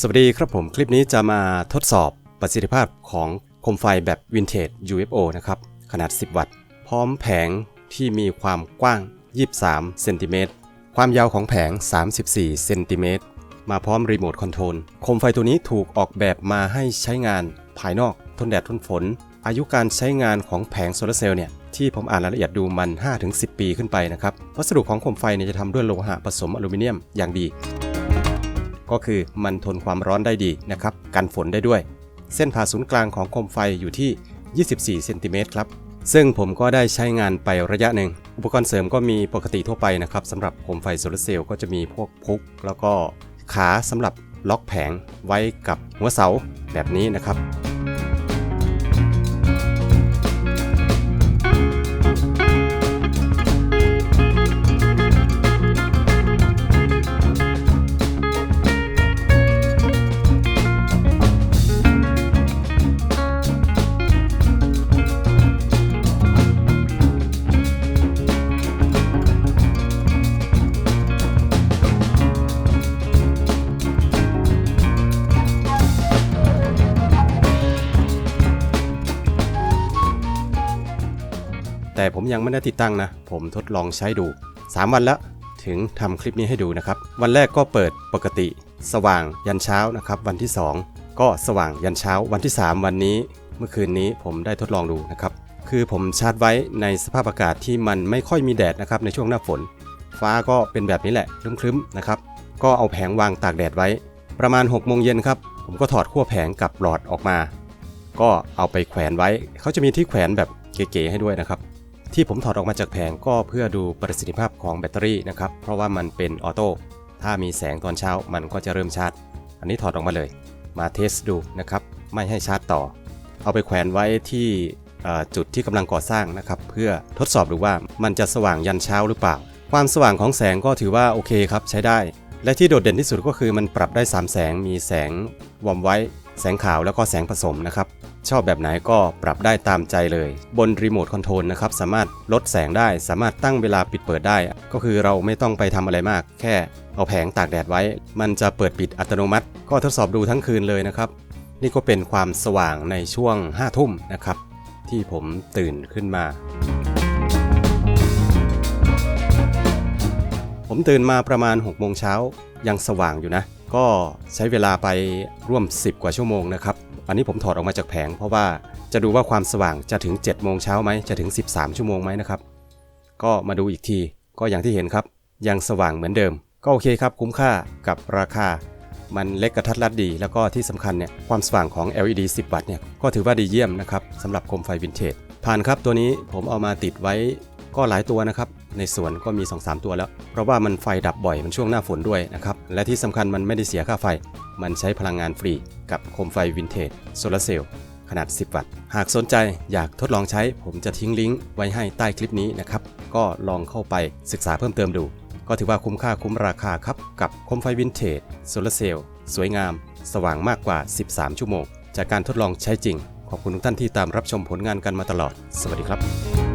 สวัสดีครับผมคลิปนี้จะมาทดสอบประสิทธิภาพของโคมไฟแบบวินเทจ UFO นะครับขนาด 10 วัตต์ พร้อมแผงที่มีความกว้าง 23 เซนติเมตร ความยาวของแผง 34 เซนติเมตร มาพร้อมรีโมทคอนโทรลโคมไฟตัวนี้ถูกออกแบบมาให้ใช้งานภายนอกทนแดดทนฝน อายุการใช้งานของแผงโซลาร์เซลล์เนี่ยที่ผมอ่านรายละเอียดดูมัน 5-10 ปีขึ้นไปนะครับวัสดุของโคมไฟเนี่ยจะทำด้วยโลหะผสมอลูมิเนียมอย่างดี ก็คือมันทนความร้อนได้ดีนะครับ กันฝนได้ด้วย เส้นผ่าศูนย์กลางของโคมไฟอยู่ที่ 24เซนติเมตรครับ ซึ่งผมก็ได้ใช้งานไประยะหนึ่ง อุปกรณ์เสริมก็มีปกติทั่วไปนะครับสำหรับโคมไฟโซลาเซลล์ก็จะมีพวกพุก แล้วก็ขาสำหรับล็อกแผงไว้กับหัวเสาแบบนี้นะครับ แต่ผมยังไม่ได้ติดตั้งนะ ผมทดลองใช้ดู 3 วันแล้วถึงทำคลิปนี้ให้ดูนะครับ วันแรกก็เปิดปกติ สว่างยันเช้านะครับ วันที่ 2 ก็สว่างยันเช้า วันที่ 3 วันนี้ เมื่อคืนนี้ผมได้ทดลองดูนะครับ คือผมชาร์จไว้ในสภาพอากาศที่มันไม่ค่อยมีแดดนะครับในช่วงหน้าฝน ฟ้าก็เป็นแบบนี้แหละครึ้มๆนะครับ ก็เอาแผงวางตากแดดไว้ ประมาณ6โมงเย็นครับผมก็ถอดขั้วแผงกับหลอดออกมา ก็เอาไปแขวนไว้ เขาจะมีที่แขวนแบบเก๋ๆให้ด้วยนะครับ ที่ผมถอดออกมาจากแผงก็เพื่อดูประสิทธิภาพของแบตเตอรี่นะครับ เพราะว่ามันเป็นออโต้ ถ้ามีแสงตอนเช้ามันก็จะเริ่มชาร์จ อันนี้ถอดออกมาเลย มาเทสดูนะครับ ไม่ให้ชาร์จต่อ เอาไปแขวนไว้ที่จุดที่กำลังก่อสร้างนะครับ เพื่อทดสอบดูว่ามันจะสว่างยันเช้าหรือเปล่า ความสว่างของแสงก็ถือว่าโอเคครับใช้ได้ และที่โดดเด่นที่สุดก็คือมันปรับได้ 3 แสง มีแสงวอมไว้ แสงขาวแล้วก็แสงผสมนะครับ ชอบแบบไหนก็ปรับได้ตามใจเลย บนรีโมทคอนโทรลนะครับ สามารถลดแสงได้ สามารถตั้งเวลาปิดเปิดได้ ก็คือเราไม่ต้องไปทำอะไรมาก แค่เอาแผงตากแดดไว้ มันจะเปิดปิดอัตโนมัติ ก็ทดสอบดูทั้งคืนเลยนะครับ นี่ก็เป็นความสว่างในช่วง5ทุ่มนะครับ ที่ผมตื่นขึ้นมา ผมตื่นมาประมาณ6โมงเช้ายังสว่างอยู่นะ ก็ใช้เวลาไปร่วม 10 กว่าชั่วโมงนะครับ อันนี้ผมถอดออกมาจากแผง เพราะว่าจะดูว่าความสว่างจะถึง7โมงเช้าไหมจะถึง 13 ชั่วโมงไหมนะครับ ก็มาดูอีกทีก็อย่างที่เห็นครับ ยังสว่างเหมือนเดิม ก็โอเคครับ คุ้มค่ากับราคา มันเล็กกระทัดรัดดี แล้วก็ที่สำคัญเนี่ยความสว่างของ LED 10 วัตต์เนี่ยก็ถือว่าดีเยี่ยมนะครับสำหรับโคมไฟวินเทจผ่านครับตัวนี้ผมเอามาติดไว้ก็หลายตัวนะครับ ในสวนก็มี 2-3 ตัวแล้ว เพราะว่ามันไฟดับบ่อยมันช่วงหน้าฝนด้วยนะครับ และที่สำคัญมันไม่ได้เสียค่าไฟ มันใช้พลังงานฟรีกับโคมไฟวินเทจโซลาร์เซลล์ขนาด 10 วัตต์ หากสนใจอยากทดลองใช้ ผมจะทิ้งลิงก์ไว้ให้ใต้คลิปนี้นะครับ ก็ลองเข้าไปศึกษาเพิ่มเติมดู ก็ถือว่าคุ้มค่าคุ้มราคาครับ กับโคมไฟวินเทจโซลาร์เซลล์สวยงาม สว่างมากกว่า 13 ชั่วโมง จากการทดลองใช้จริง ขอบคุณทุกท่านที่ตามรับชมผลงานกันมาตลอด สวัสดีครับ